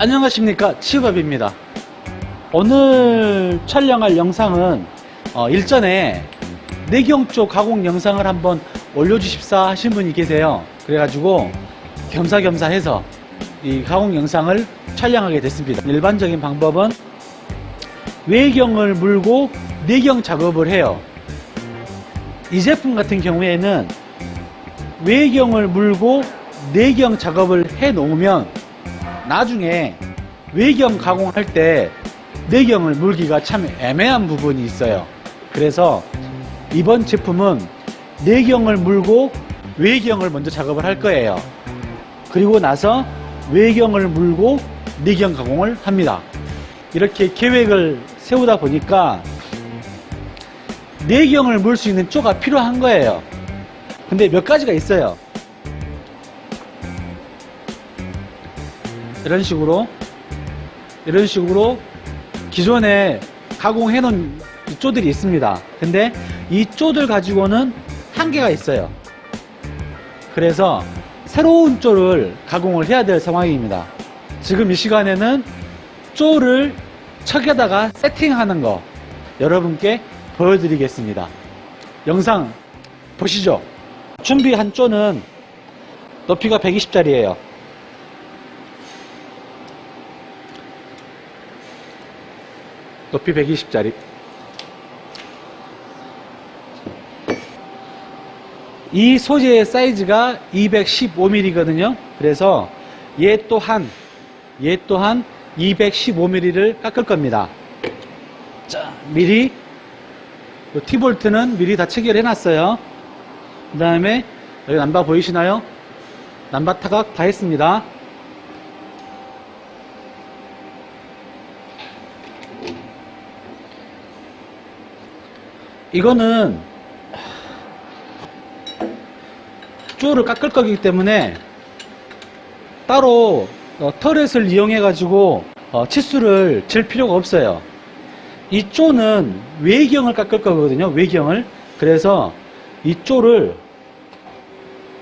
안녕하십니까. 치밥입니다. 오늘 촬영할 영상은 어, 일전에 내경 쪽 가공 영상을 한번 올려주십사 하신 분이 계세요. 그래가지고 겸사겸사 해서 이 가공 영상을 촬영하게 됐습니다. 일반적인 방법은 외경을 물고 내경 작업을 해요. 이 제품 같은 경우에는 외경을 물고 내경 작업을 해 놓으면 나중에 외경 가공할 때 내경을 물기가 참 애매한 부분이 있어요. 그래서 이번 제품은 내경을 물고 외경을 먼저 작업을 할 거예요. 그리고 나서 외경을 물고 내경 가공을 합니다. 이렇게 계획을 세우다 보니까 내경을 물 수 있는 쪼가 필요한 거예요. 근데 몇 가지가 있어요. 이런 식으로 이런 식으로 기존에 가공해 놓은 이 쪼들이 있습니다. 근데 이 쪼들 가지고는 한계가 있어요. 그래서 새로운 쪼를 가공을 해야 될 상황입니다. 지금 이 시간에는 쪼를 척에다가 세팅하는 거 여러분께 보여드리겠습니다. 영상 보시죠. 준비한 쪼는 높이가 120짜리예요. 높이 120짜리. 이 소재의 사이즈가 215mm거든요. 그래서 얘 또한, 얘 또한 215mm를 깎을 겁니다. 자, 미리, 요 T볼트는 미리 다 체결해 놨어요. 그 다음에 여기 남바 보이시나요? 남바 타각 다 했습니다. 이거는 쪼를 깎을 거기 때문에 따로 어, 터렛을 이용해 가지고 어, 치수를 잴 필요가 없어요. 이 쪼는 외경을 깎을 거거든요. 외경을. 그래서 이 쪼를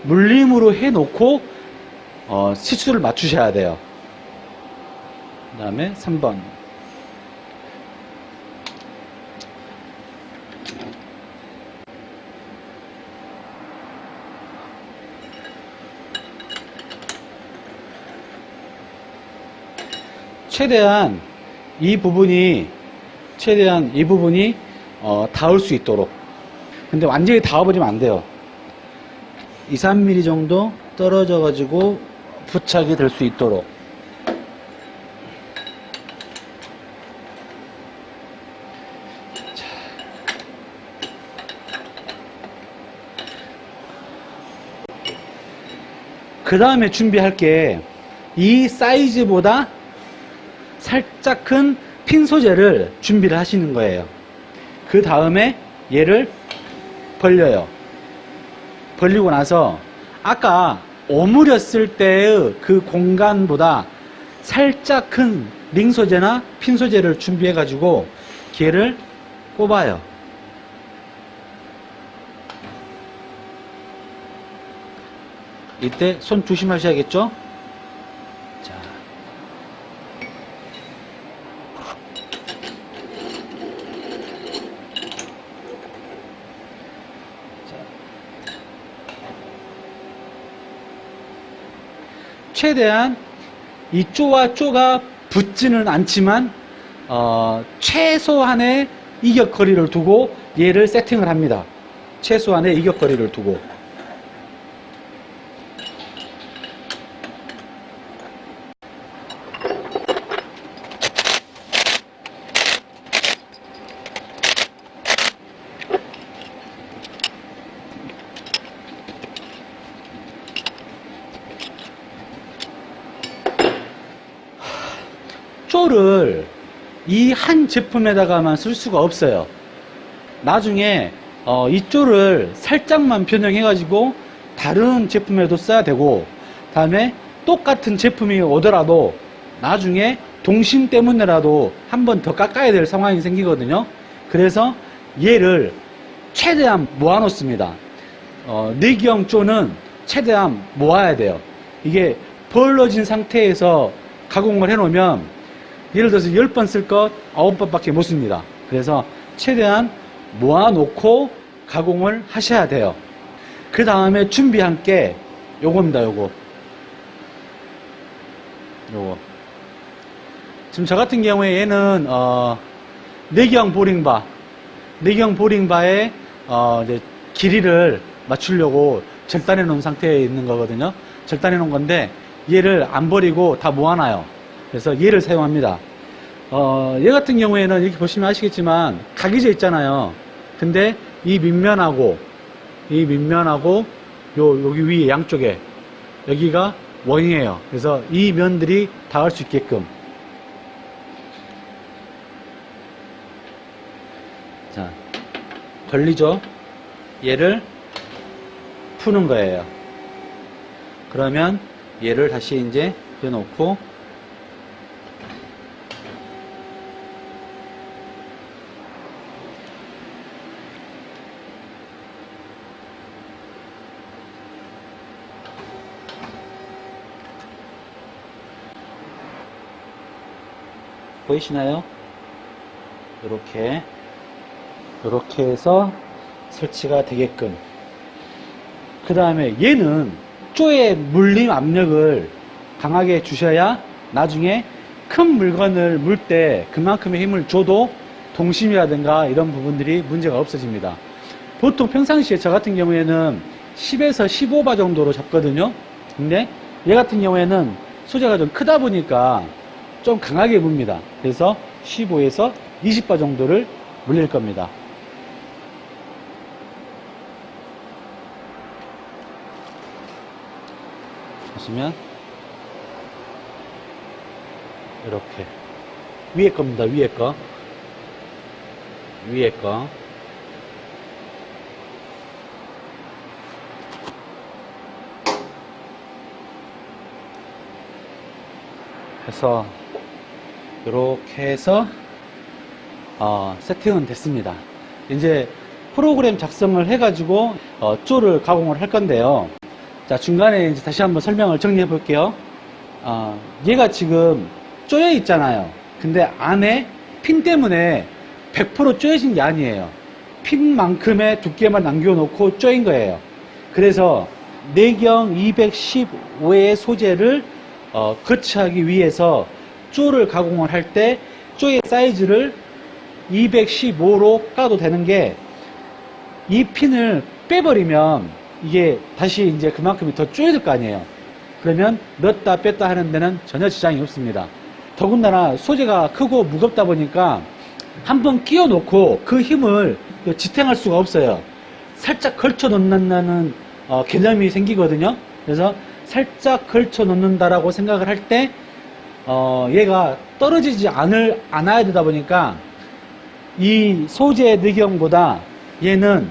물림으로 해 놓고 어, 치수를 맞추셔야 돼요. 그 다음에 3번. 최대한 이 부분이 최대한 이 부분이 어, 닿을 수 있도록. 근데 완전히 닿아버리면 안 돼요. 2, 3mm 정도 떨어져 가지고 부착이 될 수 있도록. 그 다음에 준비할 게 이 사이즈보다 살짝 큰 핀 소재를 준비를 하시는 거예요. 그 다음에 얘를 벌려요. 벌리고 나서 아까 오므렸을 때의 그 공간보다 살짝 큰 링 소재나 핀 소재를 준비해 가지고 걔를 꼽아요. 이때 손 조심하셔야겠죠? 최대한 이 쪼와 쪼가 붙지는 않지만 어, 최소한의 이격거리를 두고 얘를 세팅을 합니다. 최소한의 이격거리를 두고 쪼를 이 한 제품에다가만 쓸 수가 없어요. 나중에 어, 이 쪼를 살짝만 변형해 가지고 다른 제품에도 써야 되고 다음에 똑같은 제품이 오더라도 나중에 동심 때문에라도 한 번 더 깎아야 될 상황이 생기거든요. 그래서 얘를 최대한 모아 놓습니다. 어, 내기형 쪼는 최대한 모아야 돼요. 이게 벌러진 상태에서 가공을 해 놓으면 예를 들어서 10번 쓸 것 9번밖에 못 씁니다. 그래서 최대한 모아놓고 가공을 하셔야 돼요. 그 다음에 준비한 게 요겁니다, 요거. 요거. 지금 저 같은 경우에 얘는, 어, 내경 보링바. 내경 보링바에, 어, 이제 길이를 맞추려고 절단해 놓은 상태에 있는 거거든요. 절단해 놓은 건데, 얘를 안 버리고 다 모아놔요. 그래서 얘를 사용합니다. 어, 얘 같은 경우에는 이렇게 보시면 아시겠지만, 각이져 있잖아요. 근데 이 밑면하고, 이 밑면하고, 요, 여기 위에 양쪽에, 여기가 원이에요. 그래서 이 면들이 닿을 수 있게끔. 자, 걸리죠? 얘를 푸는 거예요. 그러면 얘를 다시 이제 해놓고 보이시나요? 이렇게 이렇게 해서 설치가 되게끔 그 다음에 얘는 쪼의 물림 압력을 강하게 주셔야 나중에 큰 물건을 물 때 그만큼의 힘을 줘도 동심이라든가 이런 부분들이 문제가 없어집니다. 보통 평상시에 저 같은 경우에는 10에서 15바 정도로 잡거든요. 근데 얘 같은 경우에는 소재가 좀 크다 보니까 좀 강하게 뭅니다. 그래서 15에서 20바 정도를 물릴 겁니다. 보시면 이렇게 위에 겁니다. 위에 거 위에 거 해서 이렇게 해서 어, 세팅은 됐습니다. 이제 프로그램 작성을 해가지고 어, 쪼를 가공을 할 건데요. 자 중간에 이제 다시 한번 설명을 정리해 볼게요. 어, 얘가 지금 쪼여 있잖아요. 근데 안에 핀 때문에 100% 쪼여진 게 아니에요. 핀만큼의 두께만 남겨놓고 쪼인 거예요. 그래서 내경 215의 소재를 어, 거치하기 위해서 쪼를 가공을 할 때 쪼의 사이즈를 215로 까도 되는 게 이 핀을 빼버리면 이게 다시 이제 그만큼이 더 쪼여질 거 아니에요. 그러면 넣었다 뺐다 하는 데는 전혀 지장이 없습니다. 더군다나 소재가 크고 무겁다 보니까 한번 끼워 놓고 그 힘을 지탱할 수가 없어요. 살짝 걸쳐 놓는다는 어, 개념이 생기거든요. 그래서 살짝 걸쳐 놓는다라고 생각을 할 때, 어, 얘가 떨어지지 않을, 않아야 되다 보니까 이 소재 느경보다 얘는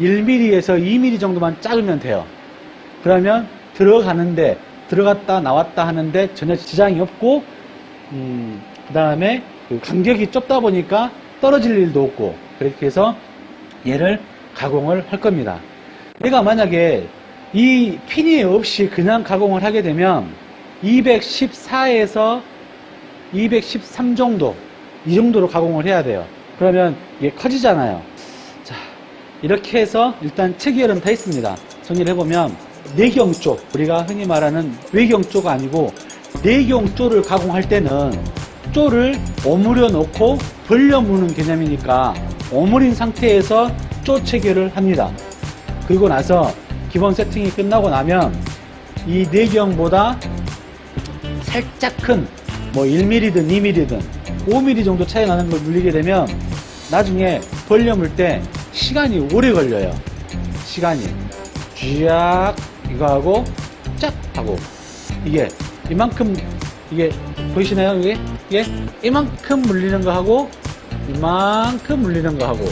1mm에서 2mm 정도만 작으면 돼요. 그러면 들어가는데, 들어갔다 나왔다 하는데 전혀 지장이 없고, 음, 그 다음에 간격이 좁다 보니까 떨어질 일도 없고, 그렇게 해서 얘를 가공을 할 겁니다. 얘가 만약에 이 핀이 없이 그냥 가공을 하게 되면 214에서 213 정도, 이 정도로 가공을 해야 돼요. 그러면 이게 커지잖아요. 자, 이렇게 해서 일단 체결은 다 있습니다. 정리를 해보면 내경 쪽, 우리가 흔히 말하는 외경 쪽 아니고 내경 쪽을 가공할 때는 쪼를 오므려 놓고 벌려 무는 개념이니까 오므린 상태에서 쪼 체결을 합니다. 그리고 나서 기본 세팅이 끝나고 나면 이 내경보다 살짝 큰 뭐 1mm든 2mm든 5mm 정도 차이 나는 걸 물리게 되면 나중에 벌려 물 때 시간이 오래 걸려요. 시간이 쥐약 이거 하고 짝 하고 이게 이만큼 이게 보이시나요? 이게 이게 이만큼 물리는 거 하고 이만큼 물리는 거 하고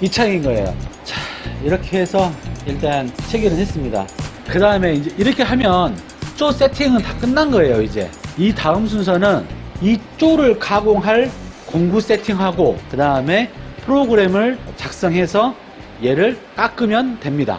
이 차이인 거예요. 자 이렇게 해서 일단 체결은 했습니다. 그 다음에 이제 이렇게 하면 쪼 세팅은 다 끝난 거예요. 이제 이 다음 순서는 이 쪼를 가공할 공구 세팅하고 그 다음에 프로그램을 작성해서 얘를 깎으면 됩니다.